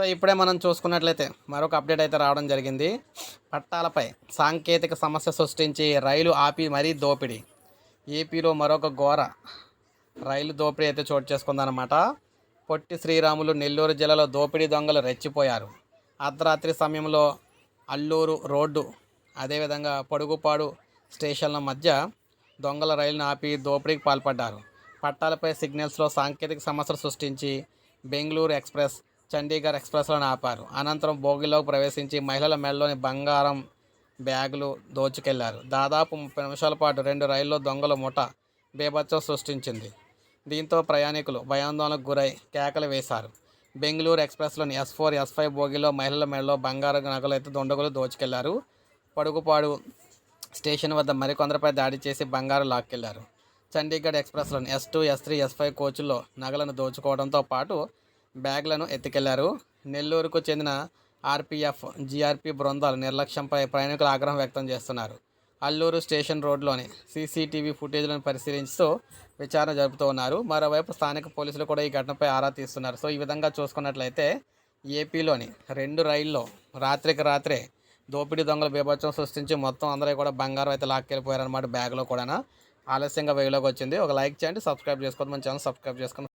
So ఇప్పుడే మనం చూసుకున్నట్లయితే మరొక అప్డేట్ అయితే రావడం జరిగింది. పట్టాలపై సాంకేతిక సమస్య సృష్టించి రైలు ఆపి మరీ దోపిడీ. ఏపీలో మరొక ఘోర రైలు దోపిడీ అయితే చోటు చేసుకుందనమాట పొట్టి శ్రీరాములు నెల్లూరు జిల్లాలో దోపిడీ దొంగలు రెచ్చిపోయారు. అర్ధరాత్రి సమయంలో అల్లూరు రోడ్డు అదేవిధంగా పొడుగుపాడు స్టేషన్ల మధ్య దొంగల రైలును ఆపి దోపిడీకి పాల్పడ్డారు. పట్టాలపై సిగ్నల్స్లో సాంకేతిక సమస్యలు సృష్టించి బెంగళూరు ఎక్స్ప్రెస్ చండీగఢ్ ఎక్స్ప్రెస్లను ఆపారు. అనంతరం బోగిలోకి ప్రవేశించి మహిళల మెడలోని బంగారం బ్యాగులు దోచుకెళ్ళారు. దాదాపు ముప్పై నిమిషాల పాటు రెండు రైల్లో దొంగల ముఠ బీభత్సం సృష్టించింది. దీంతో ప్రయాణికులు భయాందోళనకు గురై కేకలు వేశారు. బెంగళూరు ఎక్స్ప్రెస్లోని ఎస్ ఫోర్ ఎస్ ఫైవ్ బోగిలో మహిళల మెడలో బంగారు నగలు అయితే దొండగులు దోచుకెళ్ళారు. పడుగుపాడు స్టేషన్ వద్ద మరికొందరిపై దాడి చేసి బంగారు లాక్కెళ్ళారు. Chandigarh ఎక్స్ప్రెస్లోని S two S three S five కోచ్ల్లో నగలను దోచుకోవడంతో పాటు బ్యాగ్లను ఎత్తుకెళ్ళారు. నెల్లూరుకు చెందిన ఆర్పీఎఫ్ జీఆర్పీ బృందాలు నిర్లక్ష్యంపై ప్రయాణికులు ఆగ్రహం వ్యక్తం చేస్తున్నారు. అల్లూరు స్టేషన్ రోడ్లోని సీసీటీవీ ఫుటేజ్లను పరిశీలిస్తూ విచారణ జరుపుతూ ఉన్నారు. మరోవైపు స్థానిక పోలీసులు కూడా ఈ ఘటనపై ఆరా తీస్తున్నారు. సో ఈ విధంగా చూసుకున్నట్లయితే ఏపీలోని రెండు రైల్లో రాత్రికి రాత్రే దోపిడీ దొంగల బీభత్సం సృష్టించి మొత్తం అందరూ కూడా బంగారం అయితే లాక్కెళ్ళిపోయారన్నమాట బ్యాగ్లో కూడా ఆలస్యంగా వేయలోకి వచ్చింది. ఒక లైక్ చేయండి సబ్స్క్రైబ్ చేసుకోండి మన ఛానల్ సబ్స్క్రైబ్ చేసుకుని